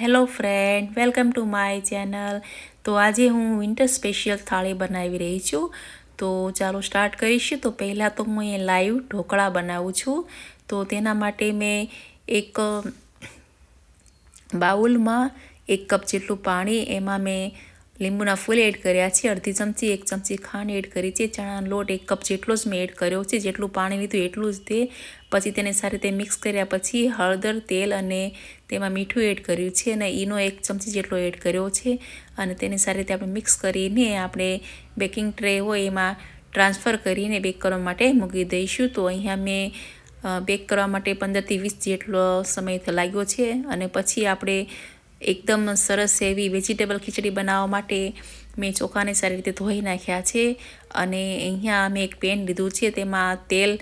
Hello friend, welcome to my channel. તો આજે હું વિન્ટર સ્પેશિયલ થાળી બનાવી રહી છું. તો ચાલો સ્ટાર્ટ કરીશું. તો પહેલાં તો હું એ લાઈવ ઢોકળા બનાવું છું. તો તેના માટે મેં એક બાઉલમાં એક કપ જેટલું પાણી, એમાં મેં લીંબુના ફૂલ એડ કર્યા છે. અડધી ચમચી, એક ચમચી ખાંડ એડ કરી છે. ચણાનો લોટ એક કપ જેટલો જ મેં એડ કર્યો છે. જેટલું પાણી લીધું એટલું જ તે પછી તેને સારી રીતે મિક્સ કર્યા પછી હળદર, તેલ અને તેમાં મીઠું એડ કર્યું છે અને ઈનો એક ચમચી જેટલો એડ કર્યો છે અને તેને સારી રીતે આપણે મિક્સ કરીને આપણે બેકિંગ ટ્રે હોય એમાં ટ્રાન્સફર કરીને બેક કરવા માટે મૂકી દઈશું. તો અહીંયા મેં બેક કરવા માટે પંદરથી વીસ જેટલો સમય લાગ્યો છે અને પછી આપણે એકદમ સરસ એવી વેજીટેબલ ખીચડી બનાવવા માટે મેં ચોખાને સારી રીતે ધોઈ નાખ્યા છે અને અહીંયા મેં એક પેન લીધું છે, તેમાં તેલ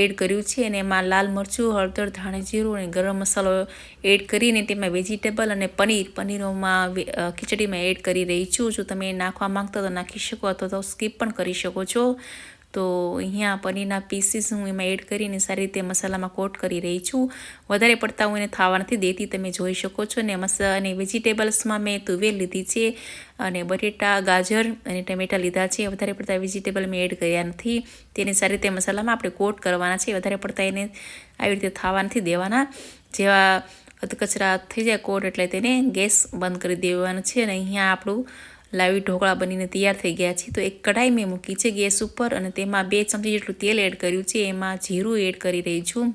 એડ કર્યું છે અને એમાં લાલ મરચું, હળદર, ધાણે જીરું અને ગરમ મસાલો એડ કરીને તેમાં વેજીટેબલ અને પનીર, પનીરોમાં ખીચડીમાં એડ કરી રહી છું. જો તમે નાખવા માંગતા તો નાખી શકો અથવા તો સ્કીપ પણ કરી શકો છો. તો અહીંયા પનીરના પીસીસ હું એમાં એડ કરીને સારી રીતે મસાલામાં કોટ કરી રહી છું. વધારે પડતા હું એને થાવા નથી દેતી તમે જોઈ શકો છો. ને મસા, અને વેજીટેબલ્સમાં મેં તુવેર લીધી છે અને બટેટા, ગાજર અને ટમેટા લીધા છે. વધારે પડતા વેજીટેબલ મેં એડ કર્યા નથી. તેને સારી રીતે મસાલામાં આપણે કોટ કરવાના છે. વધારે પડતા એને આવી રીતે થાવા નથી દેવાના. જેવા અધકચરા થઈ જાય કોટ એટલે તેને ગેસ બંધ કરી દેવાનું છે. અને અહીંયા આપણું લાવી ઢોકળા બનીને તૈયાર થઈ ગયા છે. તો એક કઢાઈ મેં મૂકી છે ગેસ ઉપર અને તેમાં બે ચમચી જેટલું તેલ એડ કર્યું છે. એમાં જીરું એડ કરી રહી છું.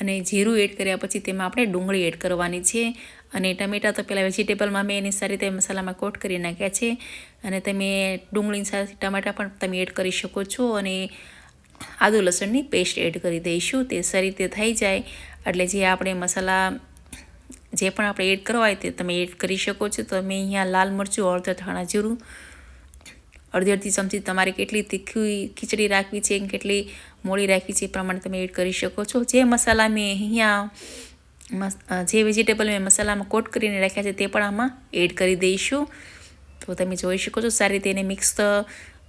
અને જીરું એડ કર્યા પછી તેમાં આપણે ડુંગળી એડ કરવાની છે. અને ટમેટા તો પહેલાં વેજીટેબલમાં મેં એની સારી રીતે મસાલામાં કોટ કરી નાખ્યા છે. અને તમે ડુંગળી સાથે ટમેટા પણ તમે એડ કરી શકો છો. અને આદુ લસણની પેસ્ટ એડ કરી દઈશું. તે સારી રીતે થઈ જાય. એટલે જે આપણે મસાલા જે પણ આપણે એડ કરવા હોય તે તમે એડ કરી શકો છો. તો મેં અહીંયા લાલ મરચું અડધા ધાણા જીરું, અડધી અડધી ચમચી તમારે કેટલી તીખી ખીચડી રાખવી છે, કેટલી મોડી રાખવી છે એ પ્રમાણે તમે એડ કરી શકો છો. જે મસાલા મેં અહીંયા જે વેજીટેબલ મેં મસાલામાં કોટ કરીને રાખ્યા છે તે પણ આમાં એડ કરી દઈશું. તો તમે જોઈ શકો છો, સારી રીતે એને મિક્સ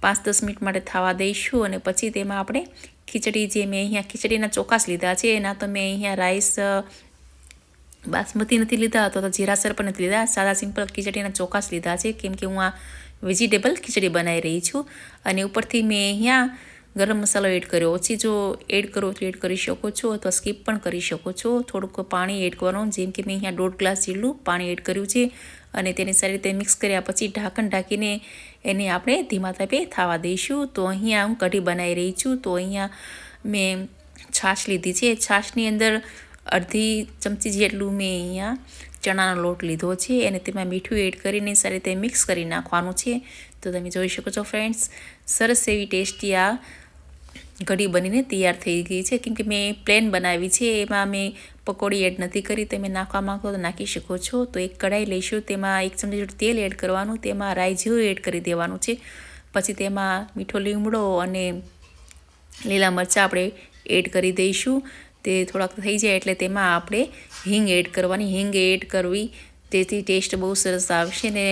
પાંચ દસ મિનિટ માટે થવા દઈશું અને પછી તેમાં આપણે ખીચડી જે મેં અહીંયા ખીચડીના ચોખાસ લીધા છે, એના તો મેં અહીંયા રાઈસ બાસમતી નથી લીધા અથવા તો જીરાસર પણ નથી લીધા. સાદા સિમ્પલ ખીચડીના ચોખાસ લીધા છે. કેમ કે હું આ વેજીટેબલ ખીચડી બનાવી રહી છું અને ઉપરથી મેં અહીંયા ગરમ મસાલો એડ કર્યો. ઓછી જો એડ કરો તો એડ કરી શકો છો અથવા સ્કીપ પણ કરી શકો છો. થોડુંક પાણી એડ કરવાનું. જેમ કે મેં અહીંયા દોઢ ગ્લાસ જેટલું પાણી એડ કર્યું છે અને તેને સારી રીતે મિક્સ કર્યા પછી ઢાંકણ ઢાંકીને એને આપણે ધીમા તાપે થવા દઈશું. તો અહીંયા હું કઢી બનાવી રહી છું. તો અહીંયા મેં છાશ લીધી છે. છાશની અંદર અડધી ચમચી જેટલું મેં અહીંયા ચણાનો લોટ લીધો છે અને તેમાં મીઠું એડ કરીને સારી રીતે મિક્સ કરી નાખવાનું છે. તો તમે જોઈ શકો છો ફ્રેન્ડ્સ સરસ એવી ટેસ્ટી આ કઢી બનીને તૈયાર થઈ ગઈ છે. કેમ કે મેં પ્લેન બનાવી છે, એમાં મેં પકોડી એડ નથી કરી. તમે નાખવા માગો તો નાખી શકો છો. તો એક કઢાઈ લઈશું, તેમાં એક ચમચી જેટલું તેલ એડ કરવાનું, તેમાં રાઈ જીરું એડ કરી દેવાનું છે. પછી તેમાં મીઠો લીમડો અને લીલા મરચાં આપણે એડ કરી દઈશું. તે થોડાક થઈ જાય એટલે તેમાં આપણે હિંગ એડ કરવાની, હિંગ એડ કરવી, તેથી ટેસ્ટ બહુ સરસ આવશે ને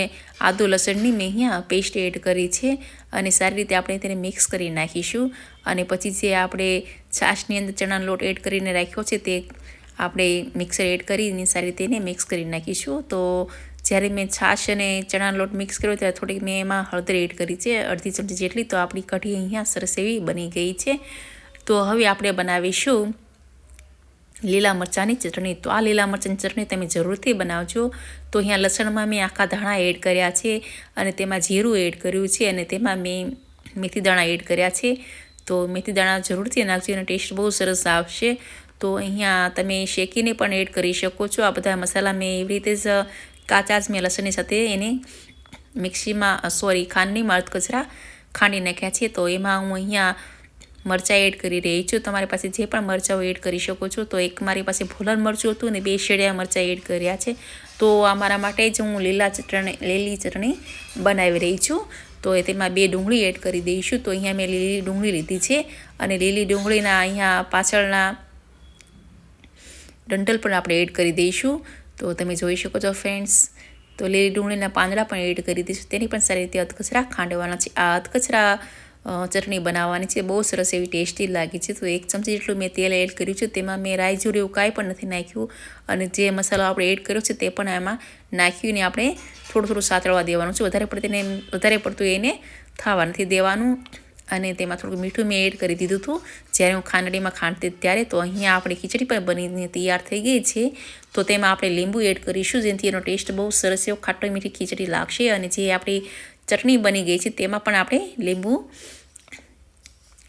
આદુ લસણની મેં અહીંયા પેસ્ટ એડ કરી છે અને સારી રીતે આપણે તેને મિક્સ કરી નાખીશું. અને પછી જે આપણે છાશની અંદર ચણાનો લોટ એડ કરીને રાખ્યો છે તે આપણે મિક્સર એડ કરીને સારી રીતે એને મિક્સ કરી નાખીશું. તો જ્યારે મેં છાશ અને ચણાનો લોટ મિક્સ કર્યો ત્યારે થોડીક મેં એમાં હળદર એડ કરી છે, અડધી ચમચી જેટલી. તો આપણી કઢી અહીંયા સરસ એવી બની ગઈ છે. તો હવે આપણે બનાવીશું લીલા મરચાંની ચટણી. તો આ લીલા મરચાંની ચટણી તમે જરૂરથી બનાવજો. તો અહીંયા લસણમાં મેં આખા ધાણા એડ કર્યા છે અને તેમાં જીરું એડ કર્યું છે અને તેમાં મેં મેથી દાણા એડ કર્યા છે. તો મેથી દાણા જરૂરથી નાખજો અને ટેસ્ટ બહુ સરસ આવશે. તો અહીંયા તમે શેકીને પણ એડ કરી શકો છો. આ બધા મસાલા મેં એવી રીતે જ કાચા જ મેં લસણની સાથે એને મિક્સીમાં, સોરી, ખાંડની મર્દ કચરા ખાંડી નાખ્યા છે. તો એમાં હું અહીંયા મરચાં એડ કરી રહી છું. તમારી પાસે જે પણ મરચાંઓ એડ કરી શકો છો. તો એક મારી પાસે ભૂલર મરચું હતું ને બે શેડિયા મરચાં એડ કર્યા છે. તો અમારા માટે જ હું લીલા ચટણી, લીલી ચટણી બનાવી રહી છું. તો તેમાં બે ડુંગળી એડ કરી દઈશું. તો અહીંયા મેં લીલી ડુંગળી લીધી છે અને લીલી ડુંગળીના અહીંયા પાછળના ડંટલ પણ આપણે એડ કરી દઈશું. તો તમે જોઈ શકો છો ફ્રેન્ડ્સ, તો લીલી ડુંગળીના પાંદડા પણ એડ કરી દઈશું. તેની પણ સારી રીતે અધકચરા ખાંડવાના છે. આ અધકચરા ચટણી બનાવવાની છે. બહુ સરસ એવી ટેસ્ટી લાગે છે. તો એક ચમચી જેટલું મેં તેલ એડ કર્યું છે. તેમાં મેં રાઈ જીરું એવું કાંઈ પણ નથી નાખ્યું. અને જે મસાલો આપણે એડ કર્યો છે તે પણ એમાં નાખ્યું ને આપણે થોડું થોડું સાતળવા દેવાનું છે. વધારે પડતું એને, વધારે પડતું એને થવા નથી દેવાનું. અને તેમાં થોડુંક મીઠું મેં એડ કરી દીધું હતું. જ્યારે હું ખાંડડીમાં ખાંડતી ત્યારે તો અહીંયા આપણી ખીચડી પણ બનીને તૈયાર થઈ ગઈ છે. તો તેમાં આપણે લીંબુ એડ કરીશું. જેનાથી એનો ટેસ્ટ બહુ સરસ એવો ખાટો મીઠી ખીચડી લાગશે. અને જે આપણી ચટણી બની ગઈ છે, તેમાં પણ આપણે લીંબુ,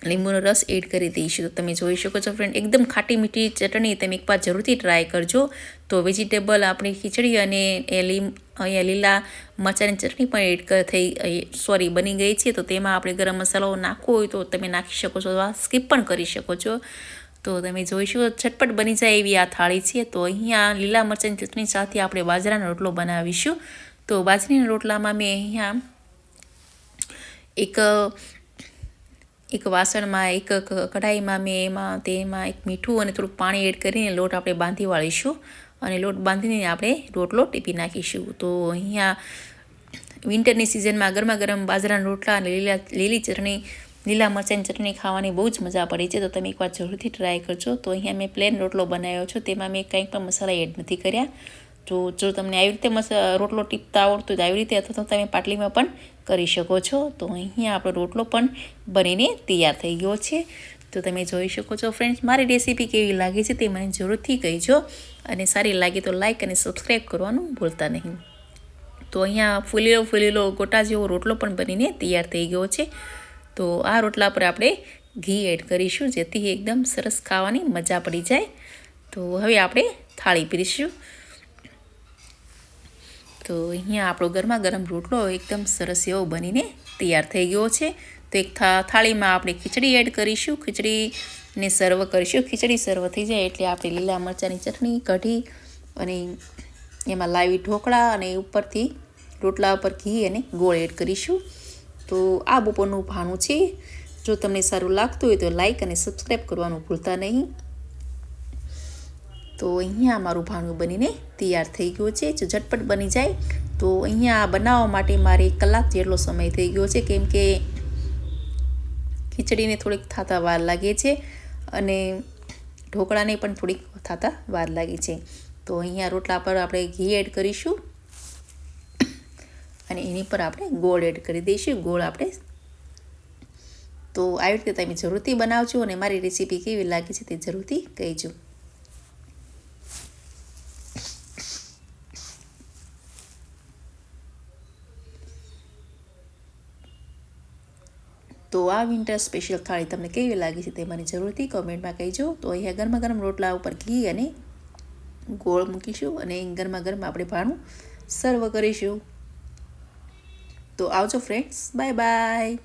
લીંબુનો રસ એડ કરી દઈશું. તો તમે જોઈ શકો છો ફ્રેન્ડ એકદમ ખાટી મીઠી ચટણી તમે એકવાર જરૂરથી ટ્રાય કરજો. તો વેજીટેબલ આપણી ખીચડી અને એ લીમ, અહીંયા લીલા મરચાંની ચટણી પણ એડ થઈ સોરી બની ગઈ છે. તો તેમાં આપણે ગરમ મસાલો નાખવો હોય તો તમે નાખી શકો છો અથવા સ્કીપ પણ કરી શકો છો. તો તમે જોઈશું ઝટપટ બની જાય એવી આ થાળી છે. તો અહીંયા લીલા મરચાંની ચટણી સાથે આપણે બાજરાનો રોટલો બનાવીશું. તો બાજરીના રોટલામાં મેં અહીંયા એક એક વાસણમાં, એક કઢાઈમાં મેં એમાં તેમાં એક મીઠું અને થોડુંક પાણી એડ કરીને લોટ આપણે બાંધી વાળીશું અને લોટ બાંધીને આપણે રોટલો ટીપી નાખીશું. તો અહીંયા વિન્ટરની સિઝનમાં ગરમા ગરમ બાજરાના રોટલા અને લીલા, લીલી ચટણી, લીલા મરચાંની ચટણી ખાવાની બહુ જ મજા પડે છે. તો તમે એકવાર જરૂરથી ટ્રાય કરજો. તો અહીંયા મેં પ્લેન રોટલો બનાવ્યો છે. તેમાં મેં કંઈ પણ મસાલા એડ નથી કર્યા. તો જો તમને આવી રીતે મસા, રોટલો ટીપતા આવડતું હોય તો આવી રીતે અથવા તો તમે પાટલીમાં પણ કરી શકો છો. તો અહીંયા આપણો રોટલો પણ બનીને તૈયાર થઈ ગયો છે. તો તમે જોઈ શકો છો ફ્રેન્ડ્સ, મારી રેસીપી કેવી લાગે છે તે મને જરૂરથી કહેજો. અને સારી લાગે તો લાઇક અને સબસ્ક્રાઈબ કરવાનું ભૂલતા નહીં. તો અહીંયા ફૂલેલો ફૂલેલો ગોટા જેવો રોટલો પણ બનીને તૈયાર થઈ ગયો છે. તો આ રોટલા પર આપણે ઘી એડ કરીશું, જેથી એકદમ સરસ ખાવાની મજા પડી જાય. તો હવે આપણે થાળી પીરીશું. તો અહીંયા આપણો ગરમા ગરમ રોટલો એકદમ સરસ એવો બનીને તૈયાર થઈ ગયો છે. તો એક થા- થાળીમાં આપણે ખીચડી એડ કરીશું. ખીચડીને સર્વ કરીશું. ખીચડી સર્વ થઈ જાય એટલે આપણે લીલા મરચાંની ચટણી કઢી અને એમાં લાવી ઢોકળા અને ઉપરથી રોટલા ઉપર ઘી અને ગોળ એડ કરીશું. તો આ બપોરનું ભાણું છે. જો તમને સારું લાગતું હોય તો લાઇક અને સબસ્ક્રાઈબ કરવાનું ભૂલતા નહીં. તો અહીંયા મારું ભાણું બનીને તૈયાર થઈ ગયો છે. જો ઝટપટ બની જાય તો અહીંયા બનાવવા માટે મારે કલાક જેટલો સમય થઈ ગયો છે. કેમ કે ખીચડીને થોડીક થાતા વાર લાગે છે અને ઢોકળાને પણ થોડીક થાતા વાર લાગે છે. તો અહીંયા રોટલા પર આપણે ઘી એડ કરીશું અને એની પર આપણે ગોળ એડ કરી દઈશું. ગોળ આપણે તો આવી રીતે તમે જરૂરથી બનાવજો અને મારી રેસીપી કેવી લાગે છે તે જરૂરથી કહેજો. તો આ વિન્ટર સ્પેશિયલ થાળી તમને કેવી લાગી છે તે મને જરૂરથી કમેન્ટમાં કહેજો. તો અહીંયા ગરમા ગરમ રોટલા ઉપર ઘી અને ગોળ મૂકીશું અને ગરમા ગરમ આપણે ભાણું સર્વ કરીશું. તો આવજો ફ્રેન્ડ્સ બાય બાય